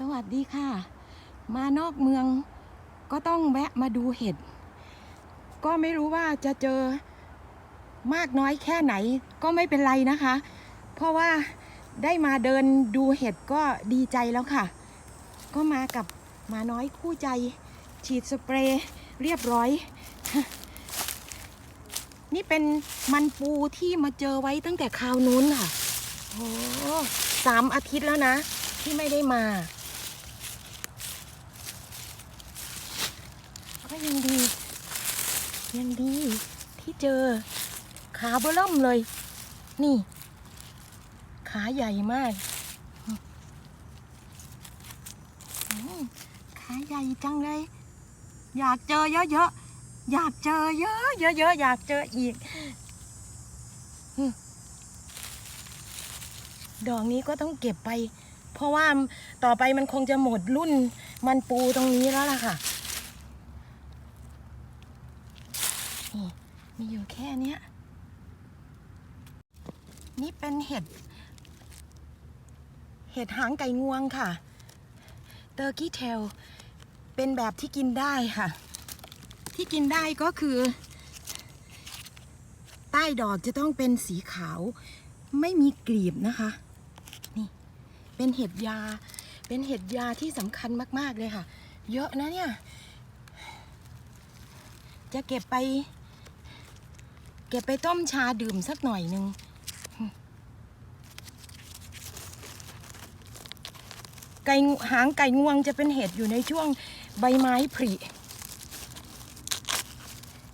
สวัสดีค่ะ มานอกเมืองก็ต้องแวะมาดูเห็ด ก็ไม่รู้ว่าจะเจอมากน้อยแค่ไหนก็ไม่เป็นไรนะคะ เพราะว่าได้มาเดินดูเห็ดก็ดีใจแล้วค่ะ ก็มากับมาน้อยคู่ใจ ฉีดสเปรย์เรียบร้อย นี่เป็นมันปูที่มาเจอไว้ตั้งแต่คราวนู้นค่ะโอ้สามอาทิตย์แล้วนะ ที่ไม่ได้มา ยังดี ยังดีที่เจอ ขาเบล่มเลย นี่ ขาใหญ่มากขาใหญ่จังเลย อยากเจอเยอะๆอยากเจอเยอะเยอะๆอยากเจออีกดอกนี้ก็ต้องเก็บไป เพราะว่าต่อไปมันคงจะหมดรุ่นมันปูตรงนี้แล้วล่ะค่ะ นี่ มีอยู่แค่เนี้ย นี่เป็นเห็ด เห็ดหางไก่งวงค่ะเตอร์กี้เทลเป็นแบบที่กินได้ค่ะ ที่กินได้ก็คือ ใต้ดอกจะต้องเป็นสีขาว ไม่มีกลีบนะคะ นี่เป็นเห็ดยา เป็นเห็ดยาที่สำคัญมาก ๆ เลยค่ะ เยอะนะเนี่ย จะเก็บไป เก็บไปต้มชาดื่มสักหน่อยหนึ่งไก่หางไก่งวงจะเป็นเห็ดอยู่ในช่วงใบไม้ผลิ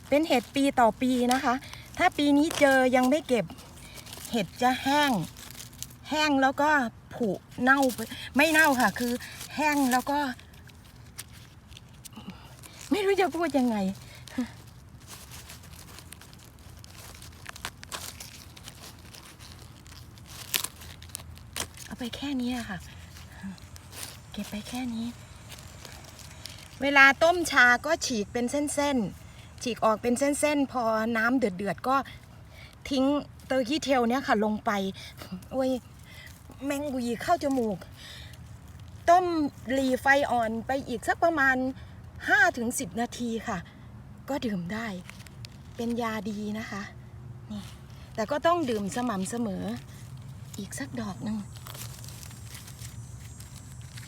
เป็นเห็ดปีต่อปีนะคะ ถ้าปีนี้เจอยังไม่เก็บ เห็ดจะแห้ง แห้งแล้วก็ผุเน่าไม่เน่าค่ะ คือแห้งแล้วก็ ไม่รู้จะพูดยังไง เอา ไปแค่นี้อะค่ะ เก็บไปแค่นี้ เวลาต้มชาก็ฉีกเป็นเส้นๆ ฉีกออกเป็นเส้นๆ พอน้ำเดือดๆ ก็ทิ้งเตอร์กี้เทลเนี่ยค่ะลงไป โอ้ย แมงวีเข้าจมูก ต้มหลีไฟอ่อนไปอีกสักประมาณ 5-10 นาทีค่ะ ก็ดื่มได้ เป็นยาดีนะคะ นี่ แต่ก็ต้องดื่มสม่ำเสมออีกสักดอกหนึ่ง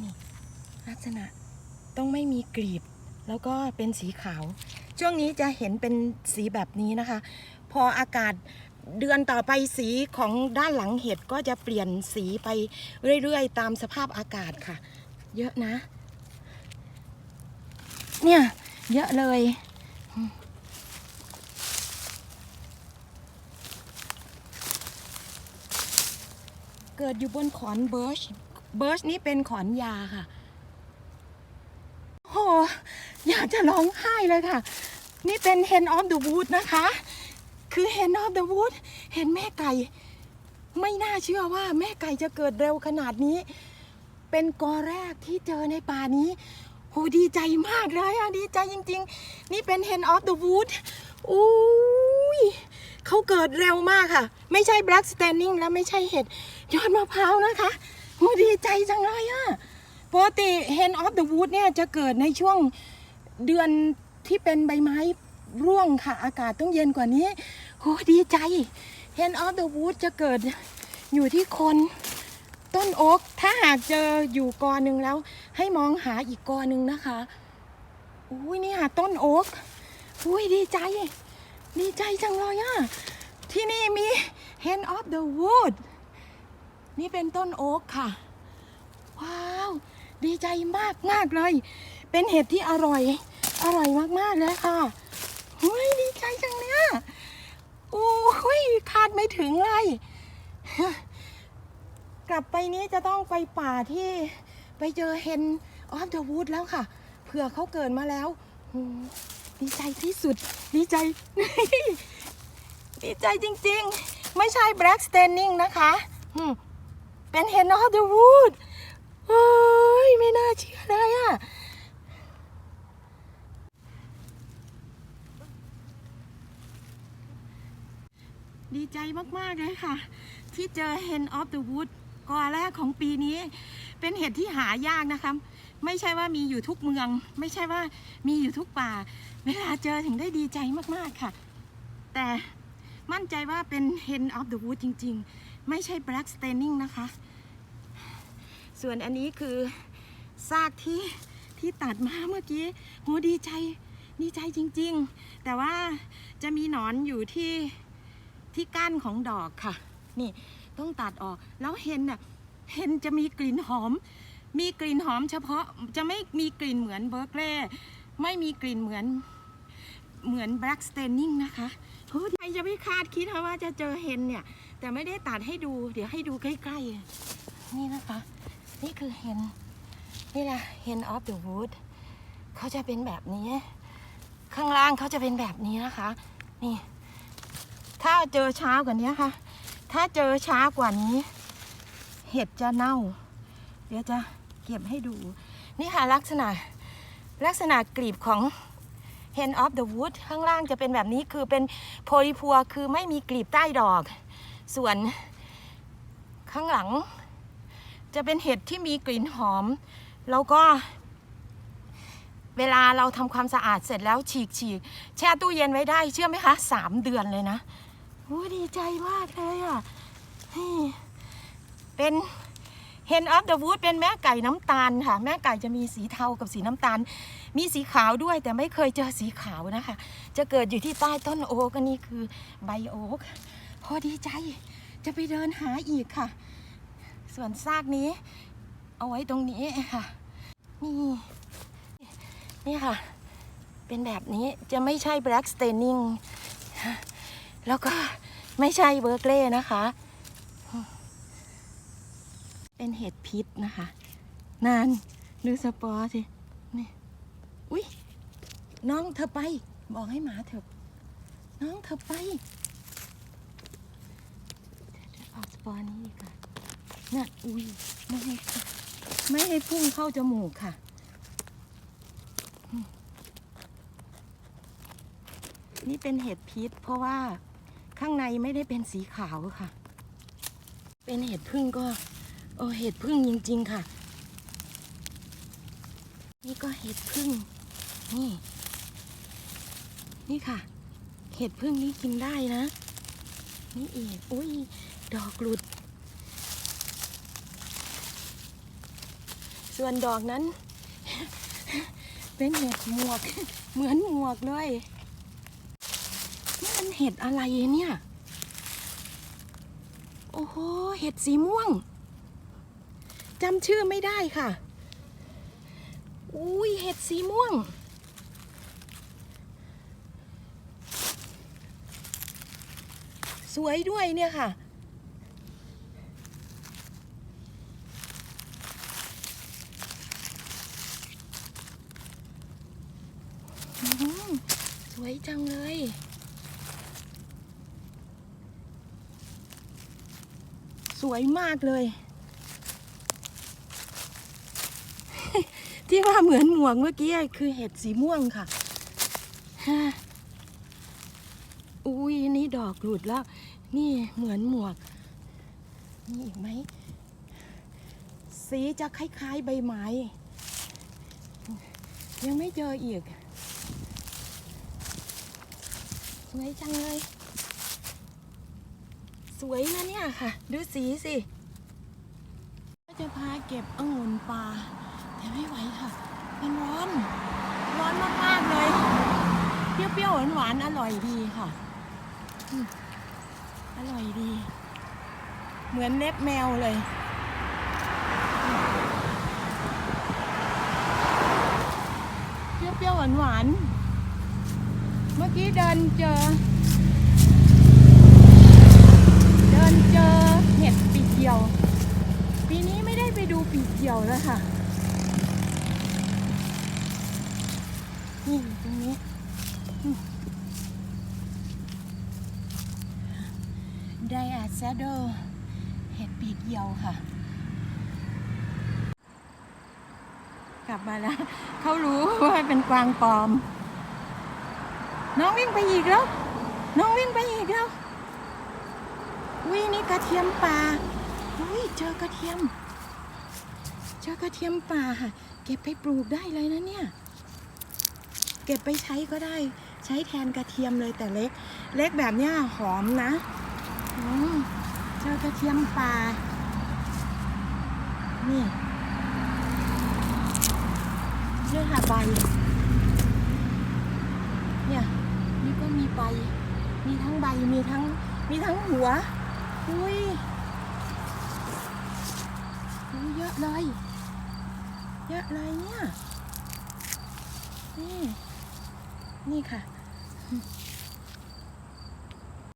นี่ ลักษณะต้องไม่มีกลีบ แล้วก็เป็นสีขาว ช่วงนี้จะเห็นเป็นสีแบบนี้นะคะ พออากาศเดือนต่อไปสีของด้านหลังเห็ดก็จะเปลี่ยนสีไปเรื่อยๆ ตามสภาพอากาศค่ะ เยอะนะ เนี่ย เยอะเลย เกิดอยู่บนขอนเบิร์ช เบิร์ชนี่เป็นขอนยาค่ะ โห อยากจะร้องไห้เลยค่ะ นี่เป็น Hen of the Wood นะคะ คือ Hen of the Wood เห็นแม่ไก่ ไม่น่าเชื่อว่าแม่ไก่จะเกิดเร็วขนาดนี้ เป็นกอแรกที่เจอในป่านี้โหดีใจมากเลยอะดีใจจริง ๆ นี่เป็น Hen of the Wood อุ้ยเขาเกิดเร็วมากค่ะ ไม่ใช่ Black Standing และไม่ใช่เห็ดยอดมะพร้าวนะคะโหดีใจจังเลยอะ ปกติ Hen of the Wood เนี่ยจะเกิดในช่วงเดือนที่เป็นใบไม้ร่วงค่ะ อากาศต้องเย็นกว่านี้โหดีใจ Hen of the Wood จะเกิดอยู่ที่คนต้นโอ๊กถ้าหากเจออยู่กอหนึ่งแล้ว ให้มองหาอีกกอหนึ่งนะคะอุ้ยนี่ค่ะต้นโอ๊กอุ้ยดีใจ ดีใจจังเลยอะที่นี่มี Hen of the Wood นี่เป็นต้นโอ๊กค่ะ ว้าว ดีใจมากมากเลย เป็นเห็ดที่อร่อย อร่อยมากๆเลยค่ะเฮ้ยดีใจจังเนี่ยโอ้ยคาดไม่ถึงเลย กลับไปนี้จะต้องไปป่าที่ไปเจอเฮนออฟเดอะวูดแล้วค่ะ เผื่อเขาเกิดมาแล้ว ดีใจที่สุด ดีใจ ดีใจจริงๆ ไม่ใช่ Black Standing นะคะ เป็น Hen of the Wood เฮ้ยไม่น่าเชื่อเลยอะดีใจมาก ๆ เลยค่ะ ที่เจอ Hen of the Wood กอแรกของปีนี้ เป็นเห็ดที่หายากนะคะ ไม่ใช่ว่ามีอยู่ทุกเมือง ไม่ใช่ว่ามีอยู่ทุกป่า เวลาเจอถึงได้ดีใจมาก ๆ ค่ะ แต่มั่นใจว่าเป็น hen of the wood จริง ๆ ไม่ใช่ black staining นะคะ ส่วนอันนี้คือซากที่ที่ตัดมาเมื่อกี้โหดีใจดีใจจริง ๆ แต่ว่าจะมีหนอนอยู่ที่ที่ก้านของดอกค่ะ นี่ต้องตัดออกแล้วเฮนน่ะเฮนจะมีกลิ่นหอม มีกลิ่นหอมเฉพาะจะไม่มีกลิ่นเหมือนเบอร์เกลไม่มีกลิ่นเหมือนเหมือนแบล็กสเตนนิงนะคะโหใครจะไม่คาดคิดค่ะว่าจะเจอเฮนเนี่ย แต่ไม่ได้ตัดให้ดู เดี๋ยวให้ดูใกล้ๆ นี่นะคะ นี่คือเฮนนี่แหละ hen of the wood เขาจะเป็นแบบนี้ ข้างล่างเขาจะเป็นแบบนี้นะคะ นี่ ถ้าเจอช้ากว่านี้ค่ะ ถ้าเจอช้ากว่านี้ เห็ดจะเน่า เดี๋ยวจะเก็บให้ดู นี่ค่ะลักษณะลักษณะกลีบของ hen of the wood ข้างล่างจะเป็นแบบนี้คือเป็นโพลิพัวคือไม่มีกลีบใต้ดอก ส่วนข้างหลัง จะเป็นเห็ดที่มีกลิ่นหอม แล้วก็ เวลาเราทำความสะอาดเสร็จแล้วฉีกฉีกแช่ตู้เย็นไว้ได้ เชื่อไหมคะสามเดือนเลยนะโอ้ดีใจมากเลยอะเป็น hen of the wood เป็นแม่ไก่น้ำตาลค่ะ แม่ไก่จะมีสีเทากับสีน้ำตาล มีสีขาวด้วยแต่ไม่เคยเจอสีขาวนะคะ จะเกิดอยู่ที่ใต้ต้นโอ๊กอันนี้คือใบโอ๊กพอดีใจจะไปเดินหาอีกค่ะ ส่วนซากนี้ เอาไว้ตรงนี้ค่ะ นี่นี่ค่ะ เป็นแบบนี้จะไม่ใช่ black staining แล้วก็ไม่ใช่เบอร์เกลนะคะ เป็นเห็ดพิษนะคะ นานดูสปอร์สินี่อุ้ยน้องเธอไป บอกให้หมาเถอะ น้องเธอไปเดี๋ยวเอาสปอร์นี้ดีกว่า น่ะอุ้ยไม่ให้ไม่ให้พุ่งเข้าจมูกค่ะ นี่เป็นเห็ดพิษ เพราะว่าข้างในไม่ได้เป็นสีขาวค่ะ เป็นเห็ดพึ่งก็โอ้เห็ดพึ่งจริง ๆ ค่ะ นี่ก็เห็ดพึ่งนี่ นี่ค่ะ เห็ดพึ่งนี่กินได้นะ นี่อีกอุ้ย ดอกหลุด ส่วนดอกนั้น เป็นเห็ดหมวก เหมือนหมวกเลยนี่มันเห็ดอะไรเนี่ย โอ้โห เห็ดสีม่วงจำชื่อไม่ได้ค่ะ อุ้ยเห็ดสีม่วง สวยด้วยเนี่ยค่ะ อื้อหือ สวยจังเลย สวยมากเลย ที่ว่าเหมือนหมวกเมื่อกี้คือเห็ดสีม่วงค่ะฮะอุ้ยนี่ดอกหลุดแล้ว นี่เหมือนหมวก นี่อีกไหม สีจะคล้าย ๆ ใบไม้ ยังไม่เจออีก ส วยจังเลย สวยนะเนี่ยค่ะ ดูสีสิ ก็จะพาเก็บองุ่นปลาแต่ไม่ไหวค่ะ มันร้อน ร้อนมากๆเลย เปรี้ยวๆหวานๆอร่อยดีค่ะ อร่อยดี เหมือนเล็บแมวเลยเปรี้ยวๆหวานๆ เมื่อกี้เดินเจอ เดินเจอเห็ดปีเกียว ปีนี้ไม่ได้ไปดูปีเกียวแล้วค่ะ นี่ตรงนี้ไดอาแซดเดอร์เห็ดปีเหี่ยวค่ะ กลับมาแล้ว เขารู้ว่าเป็นกวางปลอม น้องวิ่งไปอีกแล้ว น้องวิ่งไปอีกแล้ว อุ้ยนี่กระเทียมป่า อุ้ยเจอกระเทียม เจอกระเทียมป่าค่ะเก็บไปปลูกได้เลยนะเนี่ย เก็บไปใช้ก็ได้ ใช้แทนกระเทียมเลยแต่เล็ก เล็กแบบเนี้ยหอมนะอืมเจอกระเทียมป่า นี่นี่ค่ะใบ เนี่ย นี่ก็ มีใบ มีทั้งใบ มีทั้ง มีทั้งหัว อุ้ยอุ้ยเยอะเลย เยอะเลยเนี่ย นี่ นี่ค่ะ